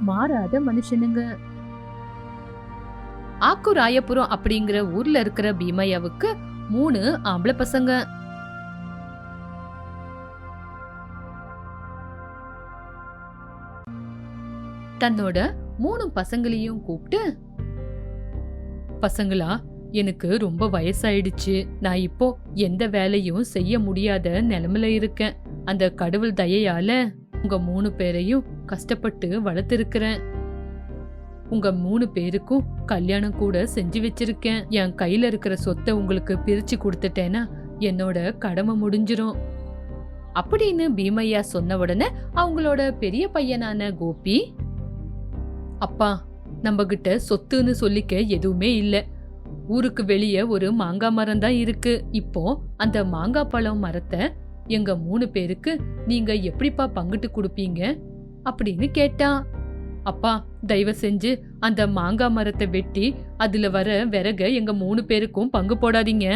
மாறாத மனுஷனுங்க. ஆக்கு ராயபுரம் அப்படிங்கிற ஊர்ல இருக்கிற பீமையாவுக்கு மூணு ஆம்பளை பசங்க. தன்னோட மூணு பசங்களையும் கூப்பிட்டு பசங்களா எனக்கு ரொம்ப வயசாயிடுச்சு. நான் இப்போ எந்த வேலையும் செய்ய முடியாத நிலைமையில இருக்கேன். அந்த கடவுள் தயையால உங்க மூணு பேரையும் கஷ்டப்பட்டு வளர்த்திருக்கிறேன். உங்க மூணு பேருக்கும் கல்யாணம் கூட செஞ்சு வச்சிருக்கேன். என் கையில இருக்கிற சொத்தை உங்களுக்கு பிரிச்சு கொடுத்துட்டேன்னா என்னோட கடமை முடிஞ்சிரும். அப்படின்னு பீமையா சொன்ன உடனே அவங்களோட பெரிய பையனான கோபி அப்பா நம்ம கிட்ட சொத்துன்னு சொல்லிக்க எதுவுமே இல்லை. ஊருக்கு வெளியே ஒரு மாங்காய் மரம் தான் இருக்கு. இப்போ அந்த மாங்காய் பழம் மரத்தை எங்க மூணு பேருக்கு நீங்க எப்படிப்பா பங்கிட்டு கொடுப்பீங்க? அப்படின்னு கேட்டான் அப்பா தயவு செஞ்சு அந்த மாங்காய் மரத்தை வெட்டி அதுல வர விறக எங்க மூணு பேருக்கும் பங்கு போடாதீங்க.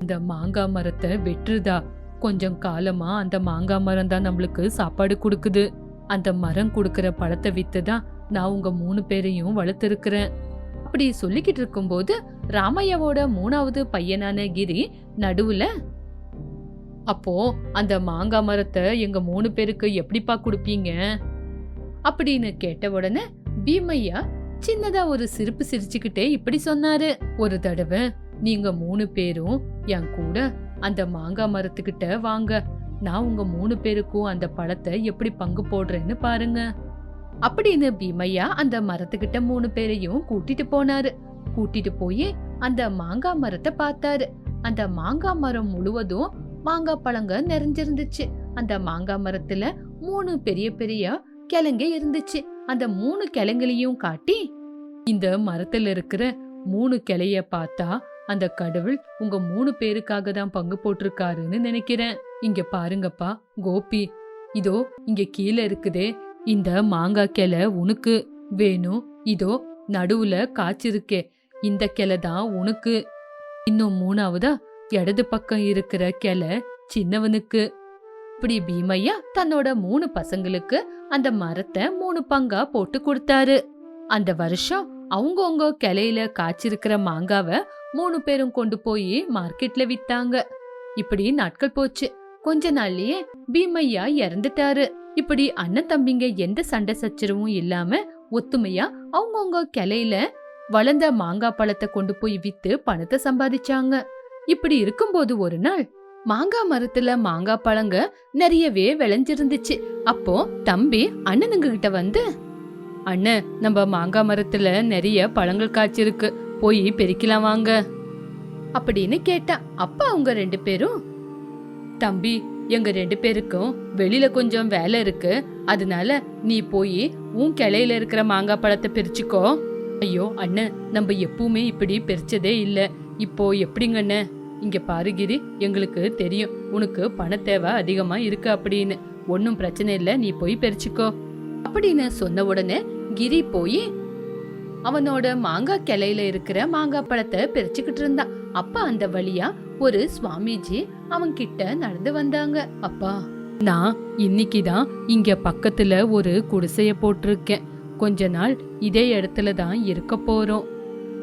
அந்த மாங்காய் மரத்தை வெட்டுறதா கொஞ்சம் காலமா அந்த மாங்காய் மரம் தான் நம்மளுக்கு சாப்பாடு கொடுக்குது. அந்த மரம் கொடுக்கற பழத்தை வித்து தான் நான் உங்க மூணு பேரையும் வளர்த்துருக்குறேன். அப்படி சொல்லிக்கிட்டு இருக்கும்போது ராமையாவோட மூணாவது பையனான கிரி நடுவுல அப்போ அந்த மாங்காய் மரத்தை எங்க மூணு பேருக்கு எப்படிப்பா கொடுப்பீங்க? அப்படின்னு கேட்ட உடனே பீமையா சின்னதா ஒரு சிரிப்பு சிரிச்சுக்கிட்டே இப்படி சொன்னாரு. ஒரு தடவை நீங்க மூணு பேரும் என் கூட அந்த மாங்காய் மரத்துக்கிட்ட வாங்க. நான் உங்க மூணு பேருக்கும் அந்த பழத்தை எப்படி பங்கு போடுறேன்னு பாருங்க. அப்படின்னு பீமையா அந்த மரத்துக்கிட்ட மூணு பேரையும் கூட்டிட்டு போனாரு. கூட்டிட்டு போய் அந்த மாங்காய் மரத்தை பார்த்தாரு. அந்த மாங்காய் மரம் முழுவதும் மாங்காய் பழங்க நிறைஞ்சிருந்துச்சு அந்த மாங்காய் மரத்துல மூணு பெரிய பெரிய கிழங்கு இருந்துச்சு. அந்த மூணு கிழங்குலையும் காட்டி இந்த மரத்துல இருக்கிற மூணு கிளைய பார்த்தா அந்த கடவுள் உங்க மூணு பேருக்காக தான் பங்கு போட்டிருக்காருன்னு நினைக்கிறேன். இங்க பாருங்கப்பா கோபி. இதோ இங்க கீழே இருக்குதே இந்த மாங்காய் கிளை உனக்கு. வேணும் இதோ நடுவுல காய்ச்சிருக்கே இந்த கிளை தான் உனக்கு. இன்னும் மூணாவதா? இடது பக்கம் இருக்கிற கிளை சின்னவனுக்கு. இப்படி பீமையா தன்னோட மூணு பசங்களுக்கு அந்த மரத்தை மூணு பங்கா போட்டு கொடுத்தாரு. அந்த வருஷம் அவங்கவுங்க கிளையில காய்ச்சிருக்கிற மாங்காவை மூணு பேரும் கொண்டு போய் மார்க்கெட்ல வித்தாங்க. இப்படி நாட்கள் போச்சு. கொஞ்ச நாள்லயே பீமையா இறந்துட்டாரு. இப்படி அண்ணன் தம்பிங்க எந்த சண்டை சச்சரவும் இல்லாம ஒத்துமையா அவங்கவுங்க கிளையில வளர்ந்த மாங்காய் பழத்தை கொண்டு போய் வித்து பணத்தை சம்பாதிச்சாங்க. இப்படி இருக்கும்போது ஒரு நாள் மாங்காய் மரத்துல மாங்காய் பழங்க நிறையவே விளைஞ்சிருந்துச்சு. அப்போ தம்பி அண்ணனுங்க கிட்ட வந்து அண்ணன் நம்ம மாங்காய் மரத்துல நிறைய பழங்கள் காய்ச்சிருக்கு. போய் பெருக்கலாம் வாங்க. அப்படின்னு கேட்டா அப்பா அவங்க ரெண்டு பேரும்? தம்பி எங்க ரெண்டு பேருக்கும் வெளியில கொஞ்சம் வேலை இருக்கு. அதனால நீ போய் உன் கிளையில இருக்கிற மாங்காய் பழத்தை பிரிச்சுக்கோ. ஐயோ அண்ணன் நம்ம எப்பவுமே இப்படி பிரிச்சதே இல்லை. இப்போ எப்படிங்கண்ண இங்க பாரு கிரி எங்களுக்கு தெரியும். உனக்கு பண தேவை அதிகமா இருக்கு அப்படின்னு. ஒன்னும் பிரச்சனை இல்ல நீ போய் பறிச்சுக்கோ அப்படின்னு சொன்ன உடனே கிரி போய் அவனோட மாங்காய் கிளையில இருக்கிற மாங்காய் பழத்தை பிரிச்சுக்கிட்டு இருந்தான். அப்பா அந்த வழியா ஒரு சுவாமிஜி அவன் கிட்ட நடந்து வந்தாங்க. அப்பா நான் இன்னைக்கு தான் இங்க பக்கத்துல ஒரு குடிசைய போட்டிருக்கேன். கொஞ்ச நாள் இதே இடத்துல தான் இருக்க போறோம்.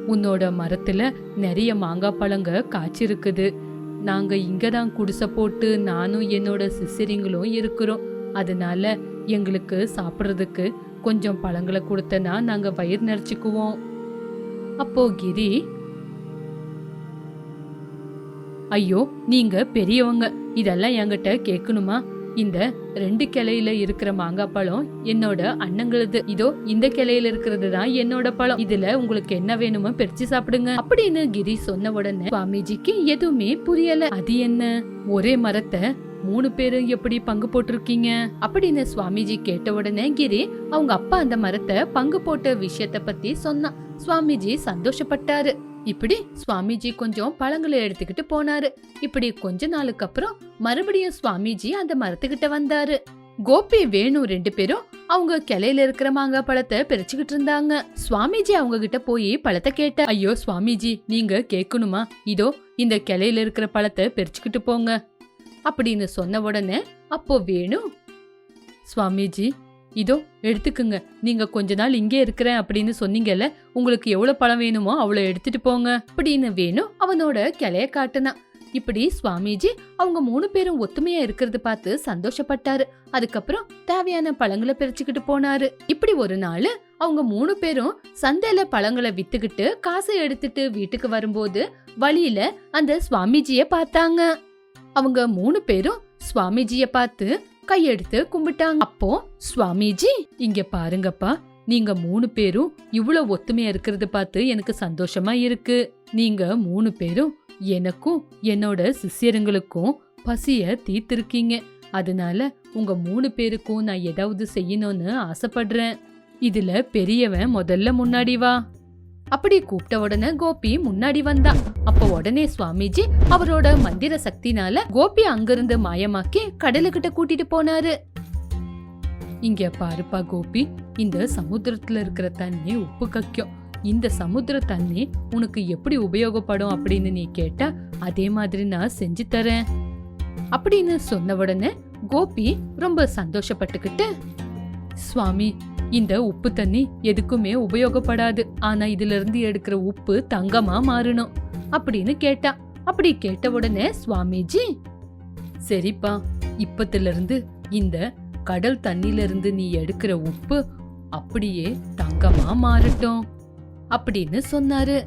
உன்னோட மரத்துல நிறைய மாங்காய் பழங்க காய்ச்சிருக்குது. நாங்க இங்க தான் குடிசை போட்டு நானும் என்னோட சிசிரிங்களும் இருக்கிறோம். அதனால எங்களுக்கு சாப்பிட்றதுக்கு கொஞ்சம் பழங்களை கொடுத்தனா நாங்க வயிறு நிறச்சிக்குவோம். அப்போ கிரி ஐயோ நீங்க பெரியவங்க. இதெல்லாம் என்கிட்ட கேட்கணுமா? இந்த ரெண்டு கிளையில இருக்கிற மாங்காய் பழம் என்னோட அண்ணங்களது. இதோ இந்த கிளையில இருக்கிறது தான் என்னோட பழம். இதுல உங்களுக்கு என்ன வேணுமோ பிரிச்சு சாப்பிடுங்க. அப்படின்னு கிரி சொன்ன உடனே சுவாமிஜிக்கு எதுவுமே புரியல. அது என்ன? ஒரே மரத்தை மூணு பேரும் எப்படி பங்கு போட்டிருக்கீங்க? அப்படின்னு சுவாமிஜி கேட்ட உடனே கிரி அவங்க அப்பா அந்த மரத்தை பங்கு போட்ட விஷயத்த பத்தி சொன்னான். சுவாமிஜி சந்தோஷப்பட்டாரு. இப்படி சுவாமிஜி கொஞ்சம் பழங்களை எடுத்துக்கிட்டு போனாரு. இப்படி கொஞ்ச நாளுக்கு அப்புறம் மறுபடியும் சுவாமிஜி அந்த மரத்துக்கிட்ட வந்தாரு. கோபி வேணு ரெண்டு பேரும் அவங்க கிளையில இருக்கிற மாங்காய் பழத்தை பிரிச்சுக்கிட்டு இருந்தாங்க. சுவாமிஜி அவங்க கிட்ட போய் பழத்தை கேட்ட ஐயோ சுவாமிஜி நீங்க கேட்கணுமா? இதோ இந்த கிளையில இருக்கிற பழத்தை பிரிச்சுக்கிட்டு போங்க. அப்படின்னு சொன்ன உடனே அப்போ வேணு சுவாமிஜி இதோ எடுத்துக்குங்க. நீங்க கொஞ்ச நாள் இங்கே இருக்கிறேன் அப்படின்னு சொன்னீங்கல்ல உங்களுக்கு எவ்வளவு பழம் வேணுமோ அவ்வளவு எடுத்துட்டு போங்க. அப்படின்னு வேணும் அவனோட கிளைய காட்டுனான். இப்படி சுவாமிஜி அவங்க மூணு பேரும் ஒத்துமையா இருக்கிறது பார்த்து சந்தோஷப்பட்டாரு. அதுக்கப்புறம் தேவையான பழங்களை பிரிச்சுக்கிட்டு போனாரு. இப்படி ஒரு நாள் அவங்க மூணு பேரும் சந்தையில பழங்களை வித்துக்கிட்டு காசை எடுத்துட்டு வீட்டுக்கு வரும்போது வழியில அந்த சுவாமிஜிய பார்த்தாங்க. அவங்க மூணு பேரும் சுவாமிஜிய பார்த்து கையெடுத்து கும்பிட்டாங்க. அப்போ சுவாமிஜி இங்க பாருங்கப்பா நீங்க மூணு பேரும் இவ்வளவு ஒத்துமையா இருக்கிறது பார்த்து எனக்கு சந்தோஷமா இருக்கு. நீங்க மூணு பேரும் எனக்கும் என்னோட சிஷ்யருங்களுக்கும் பசிய தீர்த்திருக்கீங்க. அதனால உங்க மூணு பேருக்கும் நான் ஏதாவது செய்யணும்னு ஆசைப்படுறேன். இதுல பெரியவன் முதல்ல முன்னாடி வா. அப்படி கூப்பிட்ட உடனே கோபி முன்னாடி வந்தா. அப்ப உடனே சுவாமிஜி அவரோட மந்திர சக்தினால கோபி அங்கிருந்து மாயமாக்கி கடலுக்கிட்ட கூட்டிட்டு போனாரு. இங்க பாருப்பா கோபி இந்த சமுத்திரத்துல இருக்கிற தண்ணி உப்பு கக்கியம். இந்த சமுத்திர தண்ணி உனக்கு எப்படி உபயோகப்படும் அப்படின்னு நீ கேட்டா அதே மாதிரி நான் செஞ்சு தரேன். அப்படின்னு சொன்ன உடனே கோபி ரொம்ப சந்தோஷப்பட்டுக்கிட்டு சுவாமி இந்த உப்பு தண்ணி எதுக்குமே உபயோகப்படாது. ஆனா இதுல இருந்து எடுக்கிற உப்பு தங்கமா மாறணும் அப்படின்னு கேட்டா. அப்படி கேட்ட உடனே சுவாமிஜி சரிப்பா இப்பத்துல இருந்து இந்த கடல் தண்ணில இருந்து நீ எடுக்கிற உப்பு அப்படியே தங்கமா மாறட்டும் அப்படின்னு சொன்னாரு.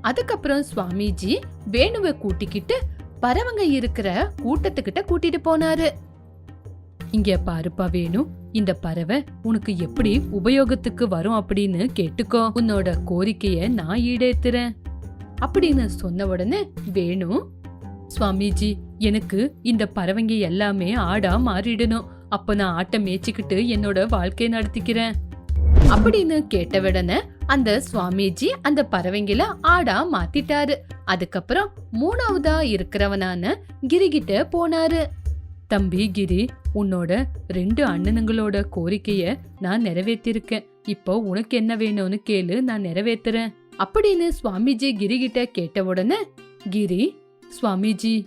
அதுக்கப்புறம் சுவாமிஜி வேணுவை கூட்டிக்கிட்டு பறவங்க இருக்கிற கூட்டத்துக்கிட்ட கூட்டிட்டு போனாரு. இங்க பாருப்பா வேணும் இந்த பறவை உனக்கு எப்படி உபயோகத்துக்கு வரும் அப்படின்னு கேட்டுக்கோ. உன்னோட கோரிக்கைய நான் ஈடேத்துறேன். அப்படின்னு சொன்ன உடனே வேணும் சுவாமிஜி எனக்கு இந்த பறவைங்க எல்லாமே ஆடா மாறிடணும். அப்ப நான் ஆட்டம் மேய்ச்சிக்கிட்டு என்னோட வாழ்க்கை நடத்திக்கிறேன். அப்படின்னு கேட்ட உடனே அந்த சுவாமிஜி அந்த பறவைங்கள ஆடா மாத்திட்டாரு. அதுக்கப்புறம் மூணாவதா இருக்கிறவனான கிரிகிட்ட போனாரு. தம்பி கிரி உன்னோட ரெண்டு அண்ணனுங்களோட கோரிக்கைய நான் நிறைவேற்றிருக்கேன் இப்போ உனக்கு என்ன வேணும்னு கேளு நான் நிறைவேத்துறேன். அப்படின்னு சுவாமிஜி கிரி கிட்ட கேட்ட உடனே கிரி சுவாமிஜி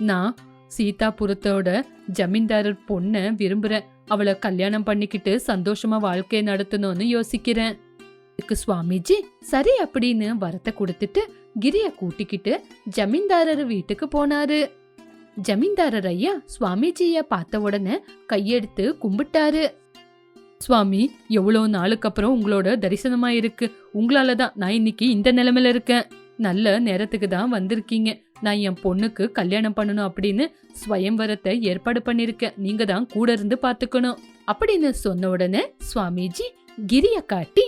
நான் சீதாபுரத்தோட ஜமீன்தாரர் பொண்ண விரும்புறேன். அவளை கல்யாணம் பண்ணிக்கிட்டு சந்தோஷமா வாழ்க்கையை நடத்தணும்னு யோசிக்கிறேன். இதுக்கு சுவாமிஜி சரி அப்படின்னு வரத்தை கொடுத்துட்டு கிரிய கூட்டிக்கிட்டு ஜமீன்தாரர் வீட்டுக்கு போனாரு. ஜமீன்தாரர் ஐயா சுவாமிஜிய பார்த்த உடனே கையெடுத்து கும்பிட்டாரு. சுவாமி எவ்வளோ நாளுக்கு அப்புறம் உங்களோட தரிசனமா இருக்கு? உங்களால தான் நான் இன்னைக்கு இந்த நிலைமையில இருக்கேன். நல்ல நேரத்துக்கு தான் வந்திருக்கீங்க. நான் என் பொண்ணுக்கு கல்யாணம் பண்ணணும் அப்படின்னு ஸ்வயம்வரத்தை ஏற்பாடு பண்ணிருக்கேன் நீங்க தான் கூட இருந்து பாத்துக்கணும் அப்படின்னு சொன்ன உடனே சுவாமிஜி கிரிய காட்டி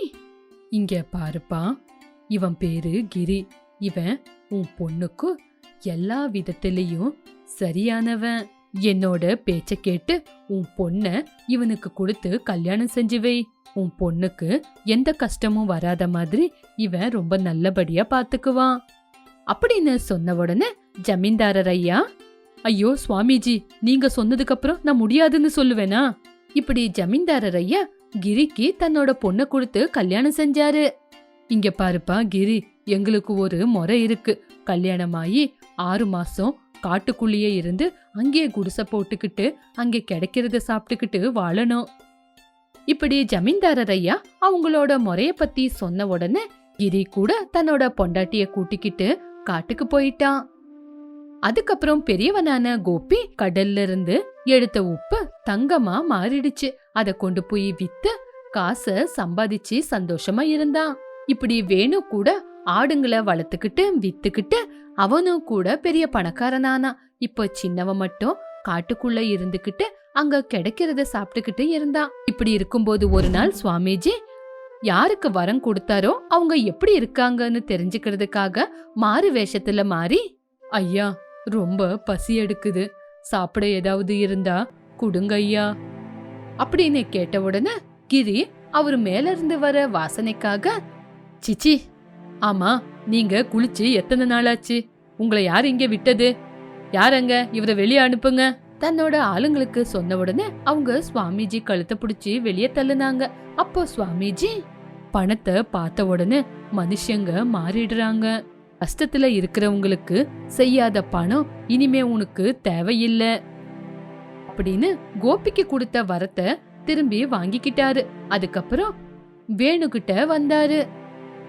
இங்க பாருப்பா இவன் பேரு கிரி. இவன் உன் பொண்ணுக்கு எல்லா விதத்திலையும் சரியானவன். என்னோட பேச்ச கேட்டு உன் பொண்ண இவனுக்கு கொடுத்து கல்யாணம் செஞ்சு வை. உன் பொண்ணுக்கு எந்த கஷ்டமும் வராத மாதிரி இவன் ரொம்ப நல்லபடியா பாத்துக்குவான். அப்படின்னு சொன்ன உடனே ஜமீன்தாரர் ஐயா ஐயோ சுவாமிஜி நீங்க சொன்னதுக்கு அப்புறம் நான் முடியாதுன்னு சொல்லுவேனா? இப்படி ஜமீன்தாரர் ஐயா கிரிக்கு தன்னோட பொண்ணை கொடுத்து கல்யாணம் செஞ்சாரு. இங்க பாருப்பா கிரி எங்களுக்கு ஒரு முறை இருக்கு. கல்யாணமாயி ஆறு மாசம் காட்டுக்குள்ளேயே இருந்து அங்கேயே குடிசை போட்டுக்கிட்டு அங்கே கிடைக்கிறத சாப்பிட்டுக்கிட்டு வாழணும். இப்படி ஜமீன்தாரர் ஐயா அவங்களோட முறைய பத்தி சொன்ன உடனே கிரி கூட தன்னோட பொண்டாட்டிய கூட்டிக்கிட்டு காட்டுக்கு போயிட்டான். அதுக்கப்புறம் பெரியவனான கோபி கடல்ல இருந்து எடுத்த உப்பு தங்கமா மாறிடுச்சு. அத கொண்டு போய் வித்து காசை சம்பாதிச்சு சந்தோஷமா இருந்தான். இப்படி வேணு கூட ஆடுங்களை வளர்த்துக்கிட்டு வித்துக்கிட்டு அவனும் கூட பெரிய பணக்காரனானா. இப்ப சின்னவன் மட்டும் காட்டுக்குள்ள இருந்துகிட்டு அங்க கிடைக்கிறத சாப்பிட்டுக்கிட்டு இருந்தான். இப்படி இருக்கும்போது ஒரு நாள் சுவாமிஜி யாருக்கு வரம் கொடுத்தாரோ அவங்க எப்படி இருக்காங்கன்னு தெரிஞ்சுக்கிறதுக்காக மாறு வேஷத்துல மாறி ஐயா ரொம்ப பசி எடுக்குது. சாப்பிட ஏதாவது இருந்தா குடுங்க ஐயா அப்படின்னு கேட்ட உடனே கிரி அவர் மேல இருந்து வர வாசனைக்காக சிச்சி ஆமா நீங்க குளிச்சு எத்தனை நாளாச்சு? உங்களை யார் இங்க விட்டது? யாரங்க இவரை வெளியே அனுப்புங்க? தன்னோட ஆளுங்களுக்கு சொன்ன உடனே அவங்க சுவாமிஜி கழுத்தை பிடிச்சி வெளியே தள்ளுனாங்க. அப்போ சுவாமிஜி பணத்தை பார்த்த உடனே மனுஷங்க மாறிடுறாங்க. கஷ்டத்துல இருக்கிறவங்களுக்கு செய்யாத பணம் இனிமே உனக்கு தேவையில்லை அப்படின்னு கோபிக்கு கொடுத்த வரத்தை திரும்பி வாங்கிக்கிட்டாரு. அதுக்கப்புறம் வேணுகிட்ட வந்தாரு.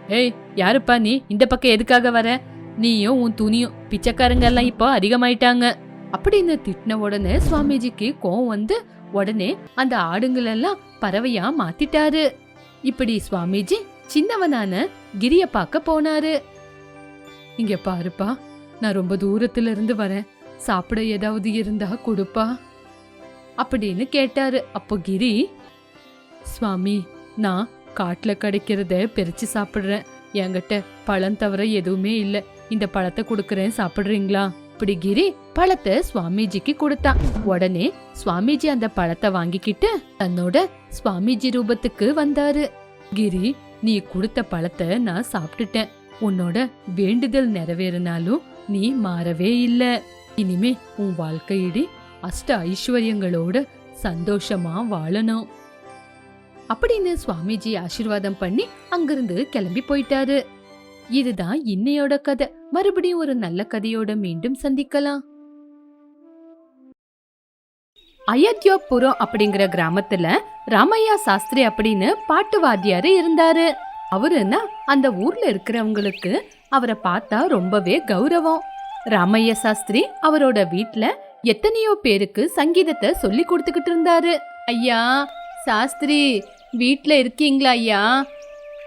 ஏய் யாருப்பா நீ? இந்த பக்கம் எதுக்காக வர? நீயும் உன் துணியும் பிச்சைக்காரங்க எல்லாம் இப்போ அதிகமாயிட்டாங்க. அப்படின்னு திட்டின உடனே சுவாமிஜிக்கு கோவம் வந்து உடனே அந்த ஆடுங்களெல்லாம் பறவையா மாத்திட்டாரு. இப்படி சுவாமிஜி சின்னவனான கிரிய பார்க்க போனாரு. இங்க பாருப்பா நான் ரொம்ப தூரத்துல இருந்து வரேன். சாப்பிட ஏதாவது இருந்தா கொடுப்பா. அப்படின்னு கேட்டாரு. அப்போ கிரி சுவாமி நான் காட்டுல கிடைக்கிறத பிரிச்சு சாப்பிடுறேன். என்கிட்ட பழம் தவிர எதுவுமே இல்ல. இந்த பழத்தை கொடுக்கறேன் சாப்பிடுறீங்களா? இப்படி கிரி பழத்தை சுவாமிஜிக்கு கொடுத்தான். உடனே சுவாமிஜி அந்த பழத்தை வாங்கிக்கிட்டு தன்னோட சுவாமிஜி ரூபத்துக்கு வந்தாரு. கிரி நீ கொடுத்த பழத்தை நான் சாப்பிட்டுட்டேன். உன்னோட வேண்டுதல் நிறைவேறினாலும் நீ மாறவே இல்ல. இனிமே உன் வாழ்க்கையிடி அஷ்ட ஐஸ்வர்யங்களோட சந்தோஷமா வாழணும். அப்படின்னு சுவாமிஜி ஆசீர்வாதம் பண்ணி அங்கிருந்து கிளம்பி போயிட்டாரு. இதுதான் இன்னையோட கதை. மறுபடியும் ஒரு நல்ல கதையோட மீண்டும் சந்திக்கலாம். அயோத்தியாபுரம் அப்படிங்கிற கிராமத்துல ராமையா சாஸ்திரி அப்படின்னு பாட்டு வாத்தியாரு இருந்தாரு. அவருன்னா அந்த ஊர்ல இருக்கிறவங்களுக்கு அவரை பார்த்தா ரொம்பவே கௌரவம். ராமையா சாஸ்திரி அவரோட வீட்டில் எத்தனையோ பேருக்கு சங்கீதத்தை சொல்லி கொடுத்துக்கிட்டு இருந்தாரு. ஐயா சாஸ்திரி வீட்டில் இருக்கீங்களா ஐயா?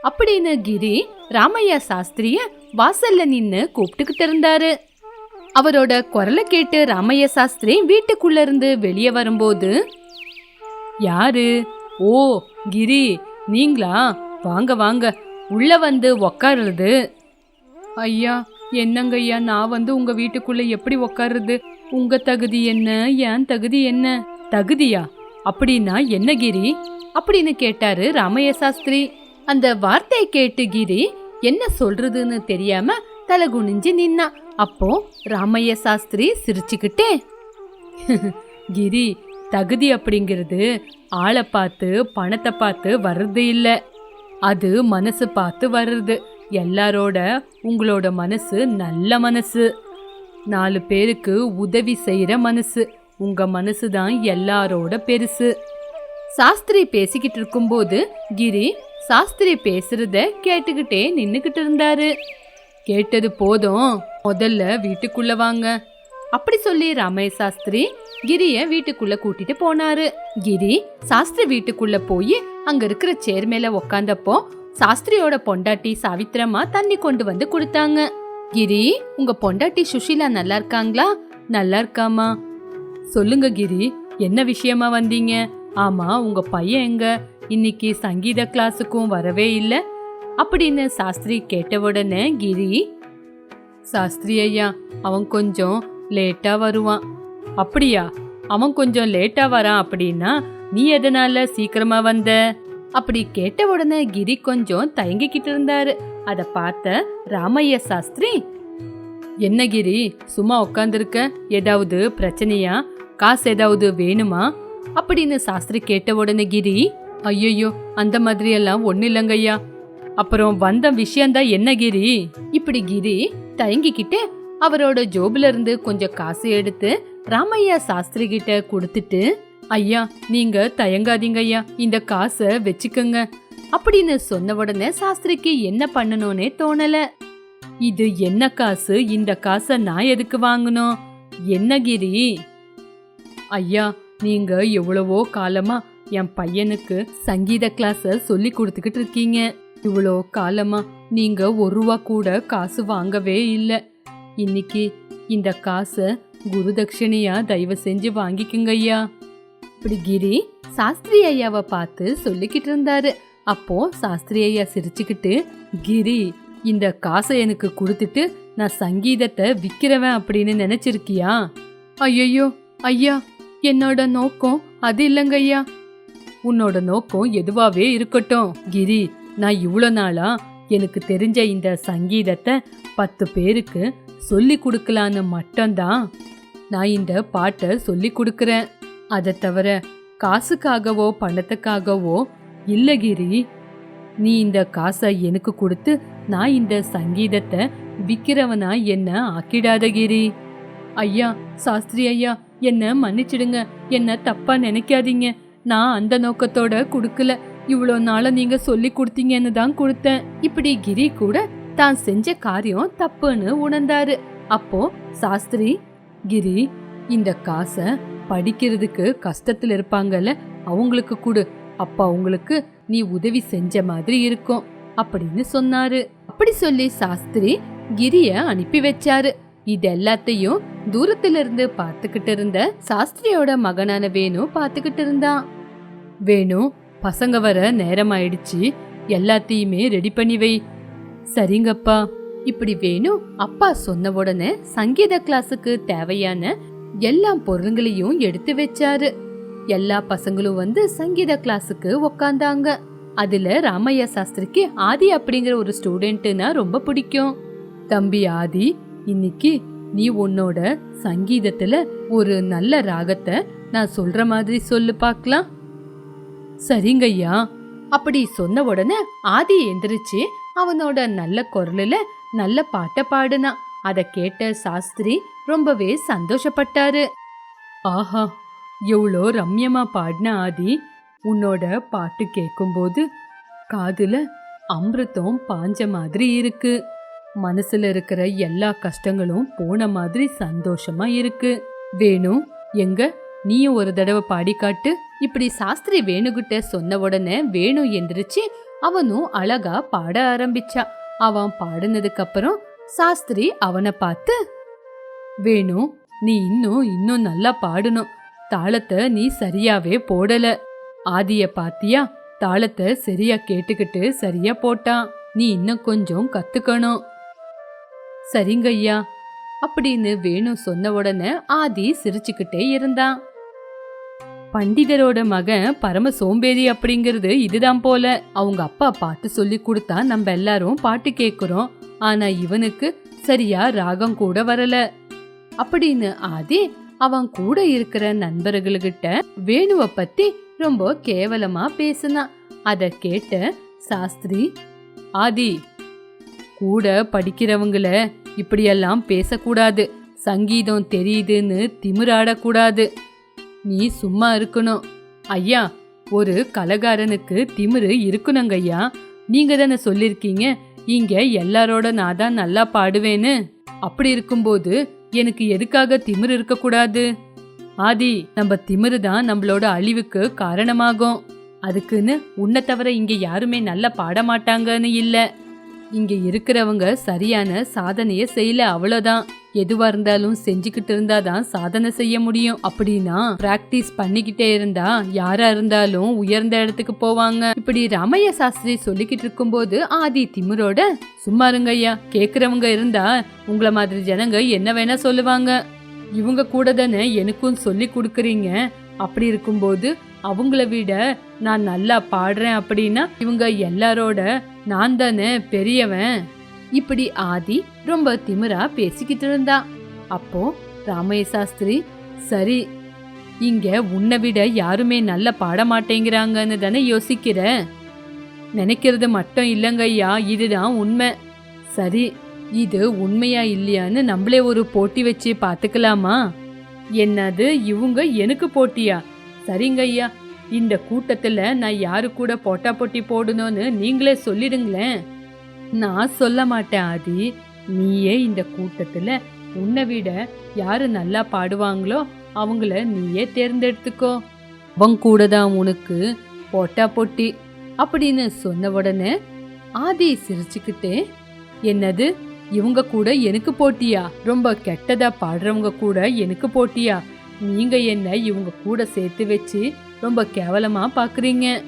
அப்படின்னு கிரி ராமையா சாஸ்திரிய வாசல்ல நின்னு கூப்பிட்டுக்கிட்டு இருந்தாரு. அவரோட குரலை கேட்டு ராமையா சாஸ்திரி வீட்டுக்குள்ள இருந்து வெளியே வரும்போது யாரு? ஓ கிரி நீங்களா? வாங்க வாங்க. உள்ள வந்து உக்காருறது. ஐயா என்னங்க ஐயா? நான் வந்து உங்க வீட்டுக்குள்ள எப்படி உக்காருறது? உங்க தகுதி என்ன? என் தகுதி என்ன? தகுதியா? அப்படின்னா என்ன கிரி? அப்படின்னு கேட்டாரு ராமைய சாஸ்திரி அந்த வார்த்தையை கேட்டு கிரி என்ன சொல்றதுன்னு தெரியாம தலை குனிஞ்சு நின்னா. அப்போ ராமைய சாஸ்திரி சிரிச்சுக்கிட்டே கிரி தகுதி அப்படிங்கிறது ஆளை பார்த்து பணத்தை பார்த்து வர்றது இல்லை. அது மனசு பார்த்து வர்றது. எல்லாரோட உங்களோட மனசு நல்ல மனசு. நாலு பேருக்கு உதவி செய்கிற மனசு. உங்க மனசு தான் எல்லாரோட பெருசு. சாஸ்திரி பேசிக்கிட்டு இருக்கும்போது கிரி சாஸ்திரி பேசுறத கேட்டுக்கிட்டே நின்னுக்கிட்டு இருந்தாரு. கேட்டது போதும் முதல்ல வீட்டுக்குள்ள வாங்க. அப்படி சொல்லி ரமேஷ் சாஸ்திரி கிரிய வீட்டுக்குள்ள கூட்டிட்டு போனாரு. கிரி சாஸ்திரி வீட்டுக்குள்ள போய் அங்க இருக்கிற சேர் மேல உக்காந்தப்போ சாஸ்திரியோட பொண்டாட்டி சாவித்திரமா தண்ணி கொண்டு வந்து கொடுத்தாங்க. கிரி உங்க பொண்டாட்டி சுஷீலா நல்லா இருக்காங்களா? நல்லா இருக்காமா சொல்லுங்க கிரி என்ன விஷயமா வந்தீங்க? ஆமா உங்க பையன் எங்க? இன்னைக்கு சங்கீத கிளாஸுக்கும் வரவே இல்லை. அப்படின்னு சாஸ்திரி கேட்ட உடனே கிரி சாஸ்திரி ஐயா அவன் கொஞ்சம் லேட்டா வருவான். அப்படியா? அவன் கொஞ்சம் லேட்டா வரான் அப்படின்னா நீ எதனால சீக்கிரமா வந்த? அப்படி கேட்ட உடனே கிரி கொஞ்சம் தயங்கிக்கிட்டு இருந்தாரு. அத பார்த்த ராமைய சாஸ்திரி என்ன கிரி சும்மா உட்காந்துருக்க ஏதாவது பிரச்சனையா? காசு ஏதாவது வேணுமா? அப்படின்னு சாஸ்திரி கேட்ட உடனே கிரி ஐயோ அந்த மாதிரி எல்லாம் ஒண்ணு இல்லைங்கய்யா. அப்புறம் வந்த விஷயம்தான் என்ன கிரி? இப்படி கிரி தயங்கிக்கிட்டு அவரோட ஜோபுல இருந்து கொஞ்சம் காசு எடுத்து ராமையா சாஸ்திரி கிட்ட கொடுத்துட்டு ஐயா நீங்க தயங்காதீங்க ஐயா இந்த காசை வச்சுக்கோங்க அப்படின்னு சொன்ன உடனே சாஸ்திரிக்கு என்ன பண்ணணும்னே தோணல. இது என்ன காசு? இந்த காசை நான் எதுக்கு வாங்கணும்? என்ன கிரி? ஐயா நீங்க எவ்வளவோ காலமா என் பையனுக்கு சங்கீத கிளாஸ சொல்லி கொடுத்துக்கிட்டு இருக்கீங்க. இவ்வளோ காலமா நீங்க ஒரு ரூபா கூட காசு வாங்கவே இல்லை. இன்னைக்கு இந்த காசை குருதட்சிணையா தயவு செஞ்சு வாங்கிக்குங்க ஐயா. இப்படி கிரி சாஸ்திரி ஐயாவை பார்த்து சொல்லிக்கிட்டு இருந்தாரு. அப்போ சாஸ்திரி ஐயா சிரிச்சுக்கிட்டு கிரி இந்த காசை எனக்கு கொடுத்துட்டு நான் சங்கீதத்தை விற்கிறவன் அப்படின்னு நினைச்சிருக்கியா? ஐயோ ஐயா என்னோட நோக்கம் அது இல்லைங்க ஐயா உன்னோட நோக்கம் எதுவாவே இருக்கட்டும் கிரி. நான் இவ்வளோ நாளா எனக்கு தெரிஞ்ச இந்த சங்கீதத்தை பத்து பேருக்கு சொல்லி கொடுக்கலான்னு மட்டும்தான் நான் இந்த பாட்டை சொல்லி கொடுக்குறேன். அதை தவிர காசுக்காகவோ பணத்துக்காகவோ இல்லை கிரி. நீ இந்த காசை எனக்கு கொடுத்து நான் இந்த சங்கீதத்தை விற்கிறவனா என்ன ஆக்கிடாத கிரி. ஐயா சாஸ்திரி ஐயா என்ன மன்னிச்சிடுங்க. என்ன தப்பா நினைக்காதீங்க. நான் அந்த நோக்கத்தோட கொடுக்கல. இவ்வளோ நாளா நீங்க சொல்லி கொடுத்தீங்கன்னு தான் கொடுத்தேன். இப்படி கிரி கூட தான் செஞ்ச காரியம் தப்புன்னு உணர்ந்தாரு. அப்போ சாஸ்திரி கிரி இந்த காசை படிக்கிறதுக்கு கஷ்டத்தில் இருப்பாங்கல்ல அவங்களுக்கு கொடு. அப்ப அவங்களுக்கு நீ உதவி செஞ்ச மாதிரி இருக்கும். அப்படின்னு சொன்னாரு. அப்படி சொல்லி சாஸ்திரி கிரிய அனுப்பி வச்சாரு. இது எல்லாத்தையும் தூரத்துல இருந்து பார்த்துக்கிட்டு இருந்த சாஸ்திரியோட மகனான வேணு பார்த்துக்கிட்டு இருந்தான் வேணு பசங்க வர நேரம் ஆயிடுச்சு எல்லாத்தையுமே ரெடி பண்ணி வை. சரிங்கப்பா. இப்படி வேணு அப்பா சொன்ன உடனே சங்கீத கிளாஸுக்கு தேவையான எல்லா பொருளுங்களையும் எடுத்து வச்சாரு. எல்லா பசங்களும் வந்து சங்கீத கிளாஸுக்கு உக்காந்தாங்க. அதுல ராமையா சாஸ்திரிக்கு ஆதி அப்படிங்கிற ஒரு ஸ்டூடெண்ட்னா ரொம்ப பிடிக்கும். தம்பி ஆதி இன்னைக்கு நீ உன்னோட சங்கீதத்துல ஒரு நல்ல ராகத்தை நான் சொல்ற மாதிரி சொல்லு பார்க்கலாம். சரிங்கய்யா அப்படி சொன்ன உடனே ஆதி எந்திரிச்சு அவனோட நல்ல குரலில் நல்ல பாட்டை பாடுனான் அதை கேட்ட சாஸ்திரி ரொம்பவே சந்தோஷப்பட்டாரு. ஆஹா எவ்வளோ ரம்யமா பாடின ஆதி. உன்னோட பாட்டு கேட்கும்போது காதுல அமிர்தம் பாஞ்ச மாதிரி இருக்கு. மனசுல இருக்கிற எல்லா கஷ்டங்களும் போன மாதிரி சந்தோஷமா இருக்கு. வேணு எங்க? நீயும் ஒரு தடவை பாடி காட்டு. இப்படி சாஸ்திரி வேணுகிட்ட சொன்ன உடனே வேணு எந்திரிச்சு அவனும் அழகா பாட ஆரம்பிச்சா. அவன் பாடினதுக்கு அப்புறம் சாஸ்திரி அவனை பார்த்து வேணு நீ இன்னும் இன்னும் நல்லா பாடணும். தாளத்தை நீ சரியாவே போடல. ஆதிய பாத்தியா தாளத்தை சரியா கேட்டுக்கிட்டு சரியா போட்டான். நீ இன்னும் கொஞ்சம் கத்துக்கணும். சரிங்கய்யா அப்படின்னு வேணு சொன்ன உடனே ஆதி சிரிச்சுக்கிட்டே இருந்தான் பண்டிதரோட மகன் பரம சோம்பேறி அப்படிங்கிறது இதுதான் போல. அவங்க அப்பா பாட்டு சொல்லி கொடுத்தா நம்ம எல்லாரும் பாட்டு கேட்குறோம் ஆனா இவனுக்கு சரியா ராகம் கூட வரல. அப்படின்னு ஆதி அவன் கூட இருக்கிற நண்பர்கள்கிட்ட வேணுவ பத்தி ரொம்ப கேவலமா பேசினான் அத கேட்ட சாஸ்திரி ஆதி கூட படிக்கிறவங்கள இப்படியெல்லாம் பேசக்கூடாது. சங்கீதம் தெரியுதுன்னு திமிராடக்கூடாது. நீ சும்மா இருக்கணும். ஐயா ஒரு கலகாரனுக்கு திமிரு இருக்கணுங்கய்யா நீங்க தானே சொல்லியிருக்கீங்க இங்க எல்லாரோட நான் தான் நல்லா பாடுவேன்னு. அப்படி இருக்கும்போது எனக்கு எதுக்காக திமிரு இருக்கக்கூடாது? ஆதி நம்ம திமிரு தான் நம்மளோட அழிவுக்கு காரணமாகும். அதுக்குன்னு உன்னை தவிர இங்க யாருமே நல்லா பாட மாட்டாங்கன்னு இல்லை. இங்க இருக்கிறவங்க சரியான சாதனைய செய்யல அவ்வளவுதான். எதுவா இருந்தாலும் செஞ்சுக்கிட்டு இருந்தாதான் சாதனை செய்ய முடியும். அப்படின்னா பிராக்டிஸ் பண்ணிக்கிட்டே இருந்தா யாரா இருந்தாலும் உயர்ந்த இடத்துக்கு போவாங்க. இப்படி ராமைய சாஸ்திரி சொல்லிக்கிட்டு இருக்கும்போது ஆதி திமுரோட சும்மா இருங்க ஐயா கேக்குறவங்க இருந்தா உங்களை மாதிரி ஜனங்க என்ன வேணா சொல்லுவாங்க. இவங்க கூட தானே எனக்கும் சொல்லி கொடுக்குறீங்க. அப்படி இருக்கும்போது அவங்கள விட நான் நல்லா பாடுறேன் அப்படின்னா இவங்க எல்லாரோட நான் தானே பெரியவன். இப்படி ஆதி ரொம்ப திமிரா பேசிக்கிட்டு இருந்தான் அப்போ ராமைய சாஸ்திரி சரி இங்க உன்னை விட யாருமே நல்ல பாட மாட்டேங்கிறாங்கன்னு தானே யோசிக்கிற? நினைக்கிறது மட்டும் இல்லைங்கய்யா இதுதான் உண்மை. சரி இது உண்மையா இல்லையான்னு நம்மளே ஒரு போட்டி வச்சு பார்த்துக்கலாமா? என்னது இவங்க எனக்கு போட்டியா? சரிங்க ஐயா. இந்த கூட்டத்தில் நான் யாரு கூட போட்டா போட்டி போடணும்னு நீங்களே சொல்லிடுங்களேன். நான் சொல்ல மாட்டேன் ஆதி. நீயே இந்த கூட்டத்தில் உன்னை விட யாரு நல்லா பாடுவாங்களோ அவங்கள நீயே தேர்ந்தெடுத்துக்கோ. அவன் கூட தான் உனக்கு போட்டா போட்டி அப்படின்னு சொன்ன உடனே ஆதி சிரிச்சுக்கிட்டே என்னது? இவங்க கூட எனக்கு போட்டியா? ரொம்ப கெட்டதா பாடுறவங்க கூட எனக்கு போட்டியா? நீங்க என்ன இவங்க கூட சேர்த்து வச்சு ரொம்ப கேவலமா பாக்குறீங்க?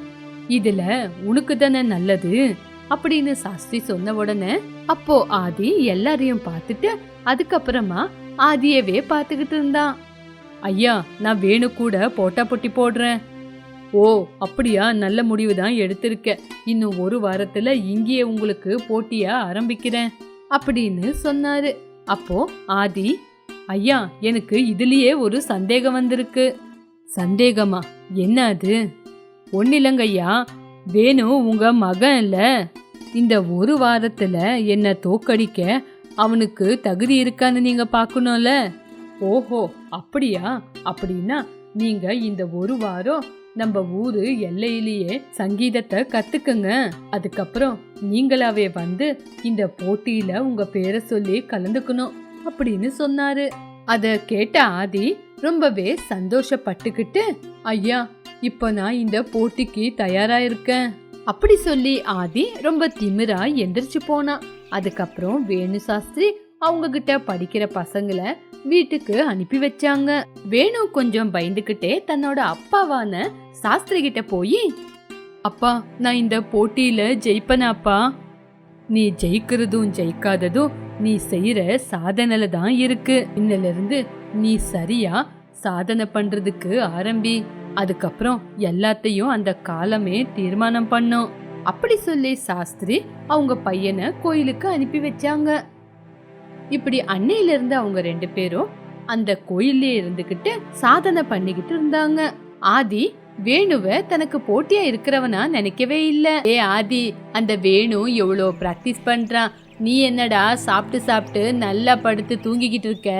இதுல உனக்கு தானே நல்லது? அப்படின்னு சாஸ்திரி சொன்ன உடனே அப்போ ஆதி எல்லாரையும் பார்த்துட்டு அதுக்கப்புறமா ஆதியவே பார்த்துக்கிட்டு இருந்தான் ஐயா நான் வேணு கூட போட்டா போட்டி போடுறேன். ஓ அப்படியா? நல்ல முடிவு தான் எடுத்திருக்க. இன்னும் ஒரு வாரத்துல இங்கேயே உங்களுக்கு போட்டியா ஆரம்பிக்கிறேன் அப்படின்னு சொன்னாரு. அப்போ ஆதி ஐயா எனக்கு இதுலயே ஒரு சந்தேகம் வந்திருக்கு. சந்தேகமா? என்ன அது? ஒன்னிலங்கய்யா வேணு உங்க மகன் இல்ல இந்த ஒரு வாரத்துல என்ன தோக்கடிக்க அவனுக்கு தகுதி இருக்கான்னு நீங்க பார்க்கணும்ல ஓஹோ அப்படியா? அப்படின்னா நீங்க இந்த ஒரு வாரம் நம்ம ஊரு எல்லையிலேயே சங்கீதத்தை கத்துக்குங்க. அதுக்கப்புறம் நீங்களாவே வந்து இந்த போட்டியில உங்க பேரை சொல்லி கலந்துக்கணும். அப்படின்னு சொன்னாரு. அத கேட்ட ஆதி ரொம்பவே சந்தோஷப்பட்டுக்கிட்டு ஐயா இப்ப நான் இந்த போட்டிக்கு தயாரா இருக்கேன் அப்படி சொல்லி ஆதி ரொம்ப திமிரா எந்திரிச்சு போனா. அதுக்கப்புறம் வேணு சாஸ்திரி அவங்க கிட்ட படிக்கிற பசங்களை வீட்டுக்கு அனுப்பி வச்சாங்க. வேணு கொஞ்சம் பயந்துகிட்டே தன்னோட அப்பாவான சாஸ்திரி கிட்ட போய் அப்பா நான் இந்த போட்டியில ஜெயிப்பனாப்பா. நீ ஜெயிக்கிறதும் ஜெயிக்காததும் நீ செய்யற சாதனையில தான் இருக்கு. இன்னில இருந்து நீ சரியா சாதனை பண்றதுக்கு ஆரம்பி. அதுக்கப்புறம் எல்லாத்தையும் அந்த காலமே தீர்மானம் பண்ணும் அப்படி சொல்லி சாஸ்திரி அவங்க பையனை கோயிலுக்கு அனுப்பி வச்சாங்க. இப்படி அன்னையில இருந்து அவங்க ரெண்டு பேரும் அந்த கோயிலே இருந்துகிட்டு சாதனை பண்ணிக்கிட்டு இருந்தாங்க. ஆதி வேணுவ தனக்கு போட்டியா இருக்கிறவனா நினைக்கவே இல்ல. ஏ ஆதி அந்த வேணு எவ்வளோ பிராக்டிஸ் பண்றான். நீ என்னடா சாப்பிட்டு சாப்பிட்டு நல்லா படுத்து தூங்கிக்கிட்டு இருக்க?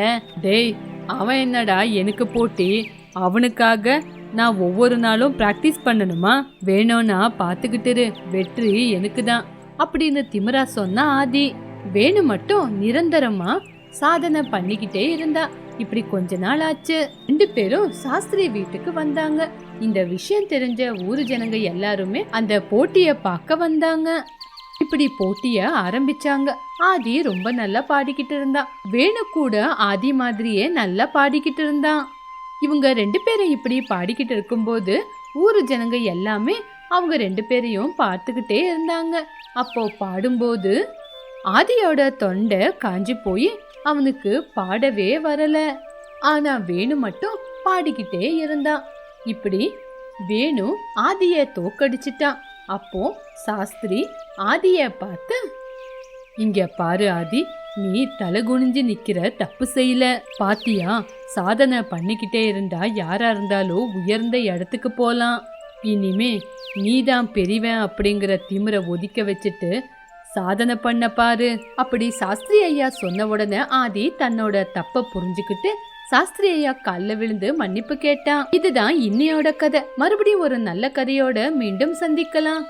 டேய் அவன் என்னடா எனக்கு போட்டி? அவனுக்காக நான் ஒவ்வொரு நாளும் ப்ராக்டிஸ் பண்ணணுமா? வேணும்னா பார்த்துக்கிட்டுரு வெற்றி எனக்கு தான். அப்படின்னு திமிரா சொன்னா ஆதி. வேணு மட்டும் நிரந்தரமா சாதனை பண்ணிக்கிட்டே இருந்தா. இப்படி கொஞ்ச நாள் ஆச்சு. ரெண்டு பேரும் சாஸ்திரி வீட்டுக்கு வந்தாங்க. இந்த விஷயம் தெரிஞ்ச ஊரு ஜனங்க எல்லாருமே அந்த போட்டிய பார்க்க வந்தாங்க. இப்படி போட்டிய ஆரம்பிச்சாங்க. ஆதி ரொம்ப நல்லா பாடிக்கிட்டு இருந்தான். வேணு கூட ஆதி மாதிரியே நல்லா பாடிக்கிட்டு இருந்தான். இவங்க ரெண்டு பேரும் இப்படி பாடிக்கிட்டு இருக்கும்போது ஊர் ஜனங்க எல்லாமே அவங்க ரெண்டு பேரையும் பார்த்துக்கிட்டே இருந்தாங்க. அப்போ பாடும்போது ஆதியோட தொண்டை காஞ்சி போய் அவனுக்கு பாடவே வரல. ஆனா வேணு மட்டும் பாடிக்கிட்டே இருந்தான். இப்படி வேணு ஆதிய தோக்கடிச்சிட்டான். அப்போ சாஸ்திரி ஆதிய பார்த்து இங்க பாரு ஆதி நீ தலை குனிஞ்சு நிக்கிற தப்பு செய்யல. பாத்தியா? சாதனை பண்ணிக்கிட்டே இருந்தா யாரா இருந்தாலும் உயர்ந்த இடத்துக்கு போலாம். இனிமே நீதான் பெரியவன் அப்படிங்கிற திமிரை ஒதுக்க வச்சுட்டு சாதனை பண்ண பாரு. அப்படி சாஸ்திரி ஐயா சொன்ன உடனே ஆதி தன்னோட தப்பை புரிஞ்சுக்கிட்டு சாஸ்திரி ஐயா கால்ல விழுந்து மன்னிப்பு கேட்டான். இதுதான் இன்னையோட கதை. மறுபடியும் ஒரு நல்ல கதையோட மீண்டும் சந்திக்கலாம்.